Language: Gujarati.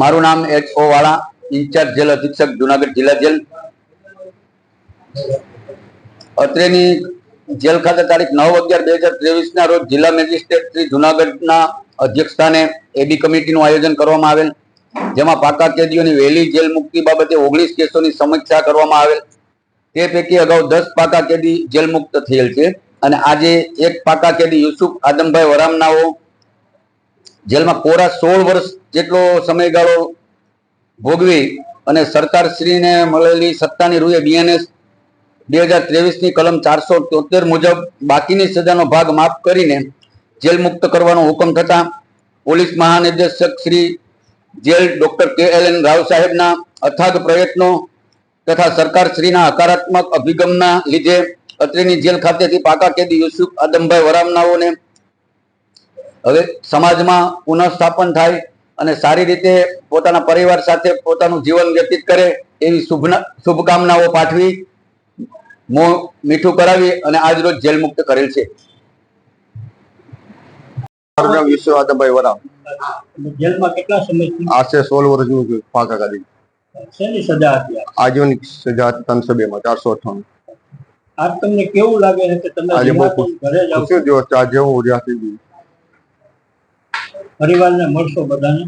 મારું નામ એચ ઓ વાળા, ઇન્ચાર્જ જેલ અધિક્ષક, જુનાગઢ જિલ્લા જેલ. અત્રેની જેલ ખાતે તારીખ નવ અગિયાર બે હજાર ત્રેવીસ ના રોજ જિલ્લા મેજિસ્ટ્રેટ શ્રી જુનાગઢના અધ્યક્ષસ્થાને એબી કમિટીનું આયોજન કરવામાં આવેલ, જેમાં પાકા કેદીઓની વહેલી જેલ મુક્તિ બાબતે ઓગણીસ કેસોની સમીક્ષા કરવામાં આવેલ. તે પૈકી અગાઉ દસ પાકા કેદી જેલ મુક્ત થયેલ છે. અને આજે એક પાકા કેદી યુસુફ આદમભાઈ વરામનાઓ જેલમાં કોરા સોળ વર્ષ જેટલો સમયગાળો ભોગવી અને સરકારશ્રીને મળેલી સત્તાની રૂએ બીએનએસ બે હજાર ત્રેવીસની કલમ ચારસો તોતેર મુજબ બાકીની સજાનો ભાગ માફ કરીને જેલ મુક્ત કરવાનો હુકમ થતા પોલીસ મહાનિર્દેશક Shri jail doctor K L N Rao સાહેબના અથાગ પ્રયત્નો તથા સરકારશ્રીના હકારાત્મક અભિગમના લીધે અત્રેની જેલ ખાતેથી પાકા કેદી યુસુફ આદમભાઈ વરામનાઓને હવે સમાજમાં પુનઃસ્થાપન થાય અને સારી રીતે પોતાના પરિવાર સાથે પોતાનું જીવન વ્યતીત કરે એવી શુભના શુભકામનાઓ પાઠવી મોં મીઠું કરાવી અને આજ રોજ જેલ મુક્ત કરેલ છે. મારું નામ જેલમાં કેટલા સમય આશરે સોળ વર્ષ છું ફાંકા કાઢી સજા હતી આ? આજીવન સજા હતી ત્રણસો બે માં ચારસો આજ તમને કેવું લાગે છે કે તમે આજે બહુ નિરાશ ઘરે જાઓ આજે હું જ્યાંથી બી પરિવારને મળશો બધાને?